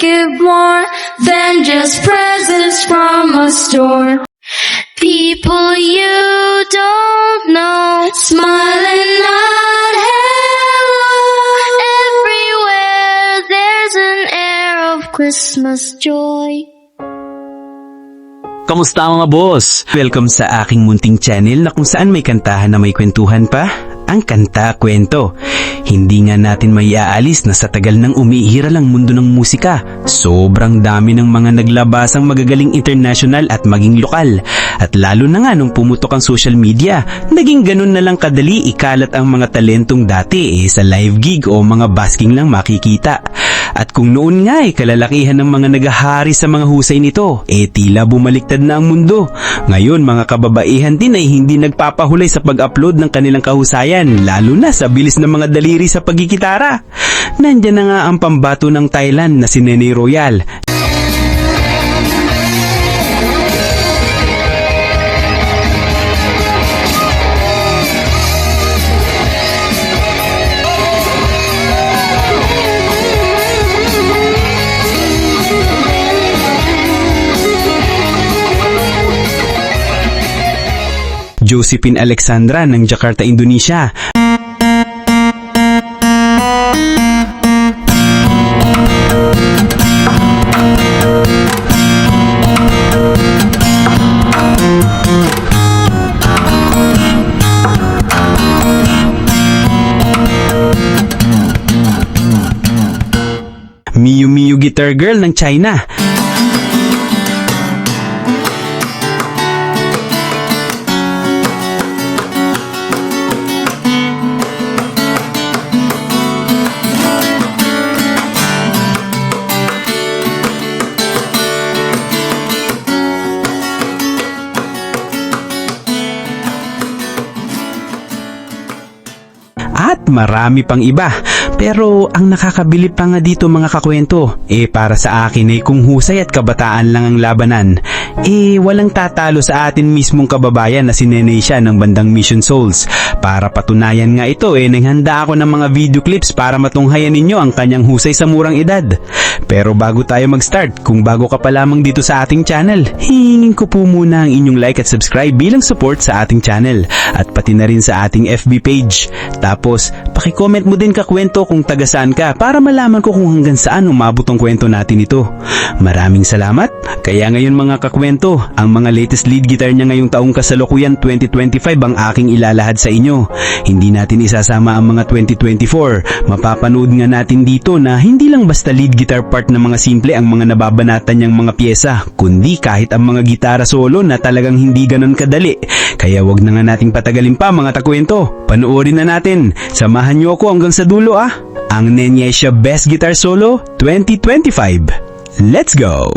could give more than just presents from a store. People you don't know smiling not hello. Everywhere there's an air of Christmas joy. Kamusta mga boss? Welcome sa aking munting channel na kung saan may kantahan na may kwentuhan pa, ang Kanta Kwento. Hindi nga natin may aalis na sa tagal ng umiiral ang mundo ng musika. Sobrang dami ng mga naglabasang magagaling international at maging lokal. At lalo na nga nung pumutok ang social media, naging ganun na lang kadali ikalat ang mga talentong dati eh sa live gig o mga basking lang makikita. At kung noon nga ay kalalakihan ng mga nagahari sa mga husay nito, eh tila bumaliktad na ang mundo. Ngayon mga kababaihan din ay hindi nagpapahulay sa pag-upload ng kanilang kahusayan, lalo na sa bilis ng mga daliri sa pagkikitara. Nandyan na nga ang pambato ng Thailand na si Nene Royal Josephine Alexandra ng Jakarta, Indonesia. Miyu Miyu Guitar Girl ng China. At marami pang iba. Pero ang nakakabilib pa nga dito mga kakwento, eh para sa akin ay kung husay at kabataan lang ang labanan, eh walang tatalo sa atin mismong kababayan na si Nene siya ng bandang Mission Souls. Para patunayan nga ito eh naghanda ako ng mga video clips para matunghayan ninyo ang kanyang husay sa murang edad. Pero bago tayo mag-start, kung bago ka pa lamang dito sa ating channel, hingin ko po muna ang inyong like at subscribe bilang support sa ating channel at pati na rin sa ating FB page. Tapos, pakicomment mo din kakwento kung taga saan ka para malaman ko kung hanggang saan umabot ang kwento natin ito. Maraming salamat. Kaya ngayon mga kakwento, ang mga latest lead guitar niya ngayong taong kasalukuyan 2025 ang aking ilalahad sa inyo. Hindi natin isasama ang mga 2024. Mapapanood nga natin dito na hindi lang basta lead guitar part ng mga simple ang mga nababanatan niyang mga pyesa, kundi kahit ang mga gitara solo na talagang hindi ganon kadali. Kaya wag na nga nating patagalin pa mga takwento. Panoorin na natin. Samahan niyo ako hanggang sa dulo ah. Ang Nenyesha Best Guitar Solo 2025. Let's go!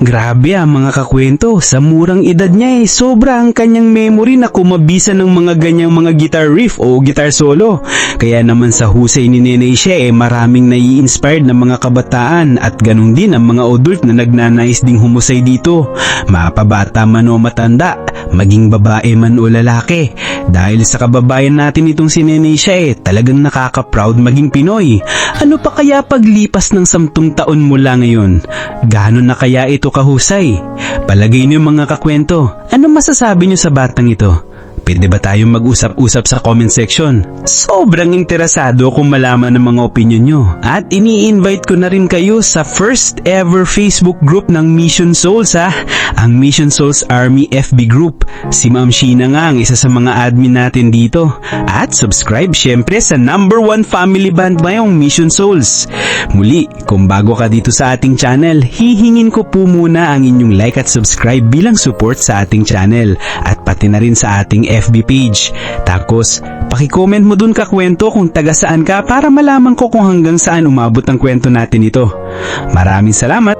Grabe ah mga kakwento, sa murang edad niya eh, sobra ang kanyang memory na kumabisa ng mga ganyang mga guitar riff o guitar solo. Kaya naman sa husay ni Nenay siya eh, maraming nai-inspired na mga kabataan at ganun din ang mga adult na nagnanais ding humusay dito. Mapabata man o matanda, maging babae man o lalaki. Dahil sa kababayan natin itong si Nenay siya eh, talagang nakaka-proud maging Pinoy. Ano pa kaya paglipas ng samtung taon mula ngayon? Gaano na kaya ito kahusay? Palagay niyo mga kakwento, ano masasabi niyo sa batang ito? Pwede ba tayong mag-usap-usap sa comment section? Sobrang interesado kung malaman ang mga opinion nyo. At ini-invite ko na rin kayo sa first ever Facebook group ng Mission Souls ha. Ang Mission Souls Army FB group. Si Ma'am Sheena nga ang isa sa mga admin natin dito. At subscribe syempre sa number one family band ngayong Mission Souls. Muli, kung bago ka dito sa ating channel, hihingin ko po muna ang inyong like at subscribe bilang support sa ating channel at pati na rin sa ating FB page. Tapos, pakicomment mo dun ka kwento kung taga saan ka para malaman ko kung hanggang saan umabot ang kwento natin ito. Maraming salamat!